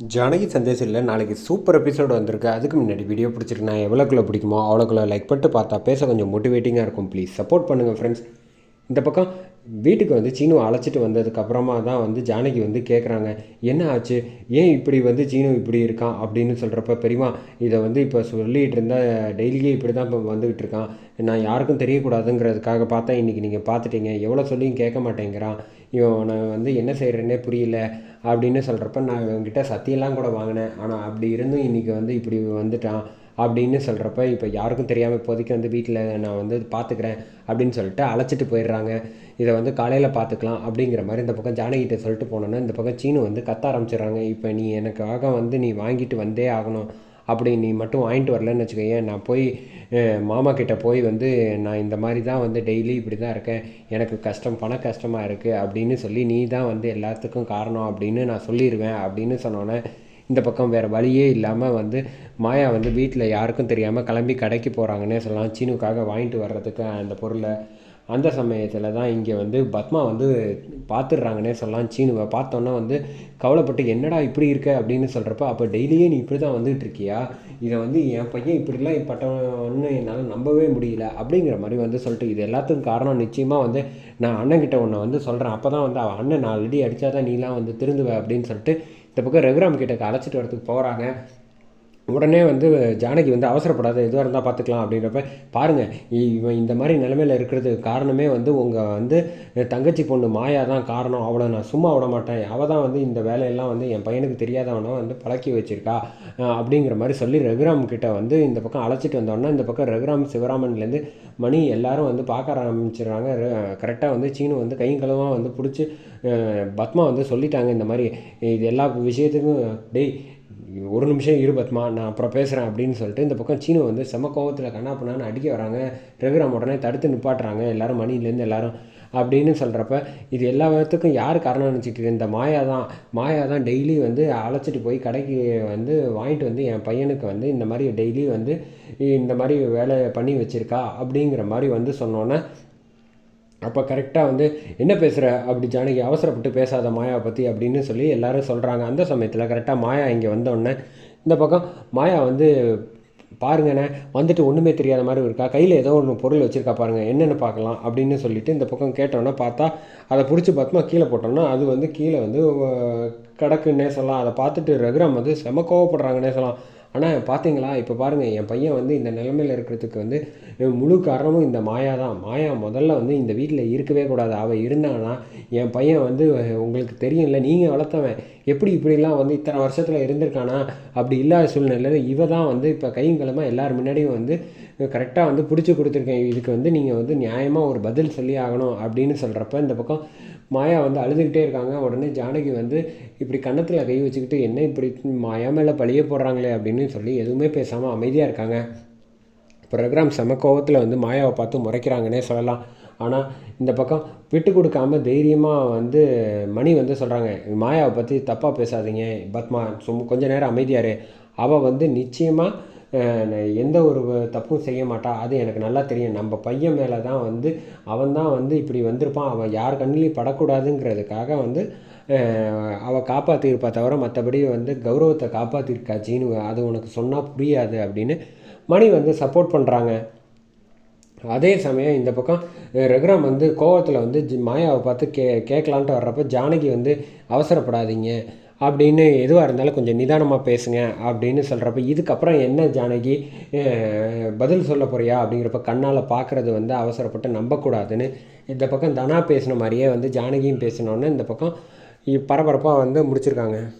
ஜானகி சந்தேசில் நாளைக்கு super episode வந்திருக்கு. அதுக்கு முன்னாடி வீடியோ பிடிச்சிருக்கு நான் எவ்வளோக்குள்ள பிடிக்குமோ அவ்வளோக்குள்ள லைக் பண்ணிட்டு பார்த்தா பேச கொஞ்சம் மோட்டிவேட்டிங்காக இருக்கும். ப்ளீஸ் சப்போர்ட் பண்ணுங்கள் ஃப்ரெண்ட்ஸ் இந்த பக்கம் வீட்டுக்கு வந்து சீனு அழைச்சிட்டு வந்ததுக்கப்புறமா தான் வந்து ஜானகி வந்து கேட்குறாங்க என்ன ஆச்சு? ஏன் இப்படி வந்து சீனு இப்படி இருக்கான்? அப்படின்னு சொல்கிறப்ப பெரியமா இதை வந்து இப்போ சொல்லிகிட்டு இருந்தால் டெய்லியே இப்படி தான் இப்போ வந்துக்கிட்டு இருக்கான். நான் யாருக்கும் தெரியக்கூடாதுங்கிறதுக்காக பார்த்தா இன்றைக்கி நீங்கள் பார்த்துட்டீங்க எவ்வளோ சொல்லியும் கேட்க மாட்டேங்கிறான். இவன் நான் வந்து என்ன செய்கிறேன்னே புரியல. அப்படின்னு சொல்கிறப்ப நான் இவங்ககிட்ட சத்தியெல்லாம் கூட வாங்கினேன். ஆனால் அப்படி இருந்தும் இன்றைக்கி வந்து இப்படி வந்துட்டான். அப்படின்னு சொல்கிறப்ப இப்போ யாருக்கும் தெரியாமல் இப்போதைக்கு வந்து வீட்டில் நான் வந்து பார்த்துக்கிறேன் அப்படின்னு சொல்லிட்டு அழைச்சிட்டு போயிடுறாங்க. இதை வந்து காலையில் பார்த்துக்கலாம் அப்படிங்கிற மாதிரி இந்த பக்கம் ஜானகிட்ட சொல்லிட்டு போனோன்னா இந்த பக்கம் சீனு வந்து கத்த ஆரம்பிச்சிடுறாங்க. இப்போ நீ எனக்காக வந்து நீ வாங்கிட்டு வந்தே ஆகணும் அப்படி நீ மட்டும் வாங்கிட்டு வரலன்னு வச்சுக்கோயேன். நான் போய் மாமா கிட்டே போய் வந்து நான் இந்த மாதிரி தான் வந்து டெய்லி இப்படி தான் இருக்கேன். எனக்கு கஷ்டம் பண கஷ்டமாக இருக்குது அப்படின்னு சொல்லி நீ தான் வந்து எல்லாத்துக்கும் காரணம் அப்படின்னு நான் சொல்லிடுவேன் அப்படின்னு சொன்னோன்னே இந்த பக்கம் வேறு வழியே இல்லாமல் வந்து மாயா வந்து வீட்டில் யாருக்கும் தெரியாமல் கிளம்பி கடைக்கு போகிறாங்கன்னே சொல்லலாம். சீனுக்காக வாங்கிட்டு வர்றதுக்கு அந்த பொருளை. அந்த சமயத்தில் தான் இங்கே வந்து பத்மா வந்து பார்த்துடுறாங்கன்னே சொல்லலாம். சீனுவை பார்த்தோன்னே வந்து கவலைப்பட்டு என்னடா இப்படி இருக்க? அப்படின்னு சொல்கிறப்ப அப்போ டெய்லியே நீ இப்படி தான் வந்துகிட்டு இருக்கியா? இதை வந்து என் பையன் இப்படிலாம் பட்டவன்னு என்னால் நம்பவே முடியல. அப்படிங்கிற மாதிரி வந்து சொல்லிட்டு இது எல்லாத்துக்கும் காரணம் நிச்சயமாக வந்து நான் அண்ணன்கிட்ட ஒன்று வந்து சொல்கிறேன் அப்போ தான் வந்து அவன் அண்ணன் நாலு அடி அடித்தா தான் நீலாம் வந்து திருந்துவ அப்படின்னு சொல்லிட்டு இந்த பக்கம் ரகுராம் கிட்ட அழைச்சிட்டு வரதுக்கு போகிறாங்க உடனே வந்து ஜானகி வந்து அவசரப்படாத எதுவாக இருந்தால் பார்த்துக்கலாம் அப்படின்றப்ப பாருங்கள் இவன் இந்த மாதிரி நிலைமையில் இருக்கிறதுக்கு காரணமே வந்து உங்கள் வந்து தங்கச்சி பொண்ணு மாயா தான் காரணம். அவளை நான் சும்மா விட மாட்டேன். அவள் தான் வந்து இந்த வேலையெல்லாம் வந்து என் பையனுக்கு தெரியாதவனை வந்து பழக்கி வச்சுருக்கா. அப்படிங்கிற மாதிரி சொல்லி ரகுராம் கிட்டே வந்து இந்த பக்கம் அழைச்சிட்டு வந்தோன்னா இந்த பக்கம் ரகுராம் சிவராமன்லேருந்து மணி எல்லாரும் வந்து பார்க்க ஆரம்பிச்சிடுறாங்க. கரெக்டாக வந்து சீனு வந்து கையும் களமாக வந்து பிடிச்சி பத்மா வந்து சொல்லிட்டாங்க இந்த மாதிரி. இது எல்லா விஷயத்துக்கும் டேய் ஒரு நிமிஷம் இருபத்மா நான் அப்புறம் பேசுகிறேன் அப்படின்னு சொல்லிட்டு இந்த பக்கம் சீனு வந்து செம கோவத்தில் கண்ணா பண்ணான்னு அடிக்க வராங்க. ரகுராம் உடனே தடுத்து நிப்பாட்டுறாங்க. எல்லோரும் மணிலேருந்து எல்லாரும் அப்படின்னு சொல்கிறப்ப இது எல்லா விதத்துக்கும் யார் காரணம் நினச்சிட்டு இந்த மாயா தான். மாயா தான் டெய்லி வந்து அழைச்சிட்டு போய் கடைக்கு வந்து வாங்கிட்டு வந்து என் பையனுக்கு வந்து இந்த மாதிரி டெய்லி வந்து இந்த மாதிரி வேலை பண்ணி வச்சுருக்கா அப்படிங்கிற மாதிரி வந்து சொன்னோன்னே அப்போ கரெக்டாக வந்து என்ன பேசுகிற அப்படி ஜானகி அவசரப்பட்டு பேசாத மாயாவை பற்றி அப்படின்னு சொல்லி எல்லோரும் சொல்கிறாங்க அந்த சமயத்தில் கரெக்டாக மாயா இங்கே வந்தோடனே இந்த பக்கம் மாயா வந்து பாருங்கண்ணே வந்துட்டு ஒன்றுமே தெரியாத மாதிரி இருக்கா? கையில் ஏதோ ஒன்று பொருள் வச்சுருக்கா பாருங்கள் என்னென்னு பார்க்கலாம். அப்படின்னு சொல்லிட்டு இந்த பக்கம் கேட்டோன்னே பார்த்தா அதை பிடிச்சி பார்த்தோமா கீழே போட்டோன்னா அது வந்து கீழே வந்து கிடக்குன்னே சொல்லலாம். அதை பார்த்துட்டு ரகுராம் வந்து செம கோவப்படுறாங்கன்னே சொல்லலாம். ஆனால் பார்த்தீங்களா இப்போ பாருங்கள் என் பையன் வந்து இந்த நிலைமையில் இருக்கிறதுக்கு வந்து முழு காரணமும் இந்த மாயா தான். மாயா முதல்ல வந்து இந்த வீட்டில் இருக்கவே கூடாது. அவள் இருந்தானா என் பையன் வந்து உங்களுக்கு தெரியும்ல நீங்கள் வளர்த்தவன். எப்படி இப்படிலாம் வந்து இத்தனை வருஷத்தில் இருந்திருக்கானா? அப்படி இல்லாத சூழ்நிலையில் இவ தான் வந்து இப்போ கையும் கிழமை எல்லார் முன்னாடியும் வந்து கரெக்டாக வந்து பிடிச்சி கொடுத்துருக்கேன். இதுக்கு வந்து நீங்கள் வந்து நியாயமாக ஒரு பதில் சொல்லி ஆகணும் அப்படின்னு சொல்கிறப்ப இந்த பக்கம் மாயா வந்து அழுதுகிட்டே இருக்காங்க. உடனே ஜானகி வந்து இப்படி கன்னத்தில் கை வச்சுக்கிட்டு என்ன இப்படி மாயா மேலே பழிய போடுறாங்களே? அப்படின்னு சொல்லி எதுவுமே பேசாமல் அமைதியாக இருக்காங்க. ப்ரோக்ராம் செம கோவத்தில் வந்து மாயாவை பார்த்து முறைக்கிறாங்கன்னே சொல்லலாம். ஆனால் இந்த பக்கம் விட்டு கொடுக்காம தைரியமாக வந்து மணி வந்து சொல்கிறாங்க மாயாவை பற்றி தப்பாக பேசாதீங்க பத்மா சும் கொஞ்ச நேரம் அமைதியாரு அவள் வந்து நிச்சயமாக எந்த ஒரு தப்பும் செய்ய மாட்டா. அது எனக்கு நல்லா தெரியும். நம்ம பையன் மேலே தான் வந்து அவன் தான் வந்து இப்படி வந்திருப்பான். அவன் யார் கண்ணிலையும் படக்கூடாதுங்கிறதுக்காக வந்து அவள் காப்பாற்றிருப்பா தவிர மற்றபடி வந்து கௌரவத்தை காப்பாற்றிருக்கா ஜீனு அது உனக்கு சொன்னால் புரியாது அப்படின்னு மணி வந்து சப்போர்ட் பண்ணுறாங்க அதே சமயம் இந்த பக்கம் ரகுராம் வந்து கோவத்தில் வந்து ஜி- மாயாவை பார்த்து கே கேட்கலான்ட்டு வர்றப்ப ஜானகி வந்து அவசரப்படாதீங்க அப்படின்னு எதுவாக இருந்தாலும் கொஞ்சம் நிதானமாக பேசுங்க அப்படின்னு சொல்கிறப்ப இதுக்கப்புறம் என்ன ஜானகி பதில் சொல்ல போறியா அப்படிங்கிறப்ப கண்ணால் பார்க்குறது வந்து அவசரப்பட்டு நம்பக்கூடாதுன்னு இந்த பக்கம் தனா பேசின மாதிரியே வந்து ஜானகியும் பேசினோன்னு இந்த பக்கம் பரபரப்பாக வந்து முடிச்சிருக்காங்க.